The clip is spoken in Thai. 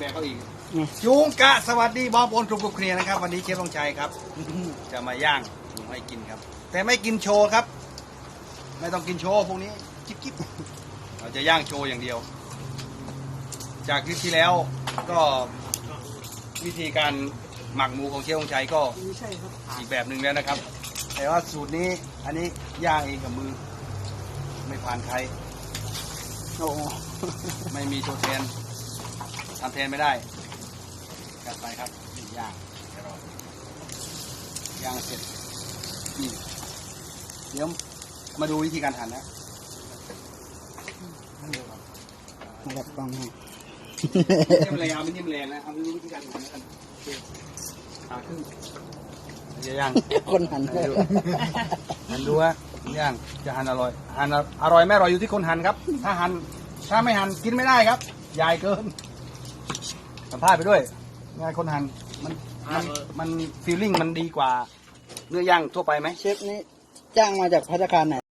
แบกเขาอีกนี่จูงกะสวัสดีบอมโอนกรุบกรุบเคลียร์นะครับ วันนี้เชฟต้องชัยครับ จะมาย่างหมูให้กินครับ แต่ไม่กินโชว์ครับ ไม่ต้องกินโชว์พวกนี้จิ๊บจิ๊บเราจะย่างโชว์อย่างเดียว จากคลิปที่แล้วก็วิธีการหมักหมูของเชฟต้องชัยก็ไม่ใช่ครับอีกแบบหนึ่งแล้วนะครับ แต่ว่าสูตรนี้อันนี้ย่างเองกับมือ ไม่ผ่านใครโอ้โหไม่มีตัวแทน ทำแทนไม่ได้กัดไปครับนี่ย่างเดี๋ยวรอย่างเสร็จนี่เดี๋ยวมาดูวิธีการหั่นนะมากับกล้องให้นิ่มแรงเอาไม่นิ่มแรงนะเอาไปดูวิธีการหั่นนะกันโอเคขาครึ่งจะย่างคนหันเลยหั่นดูฮะย่างจะหั่นอร่อยหั่นอร่อยไม่อร่อยอยู่ที่คนหั่นครับ ถ้าหั่นถ้าไม่หั่นกินไม่ได้ครับใหญ่เกิน สัมภาษณ์ไปด้วย งานคนหั่นมันมันมันฟีลลิ่งมันดีกว่าเนื้อย่างทั่วไปไหม เชฟนี่จ้างมาจากพัฒคารไหน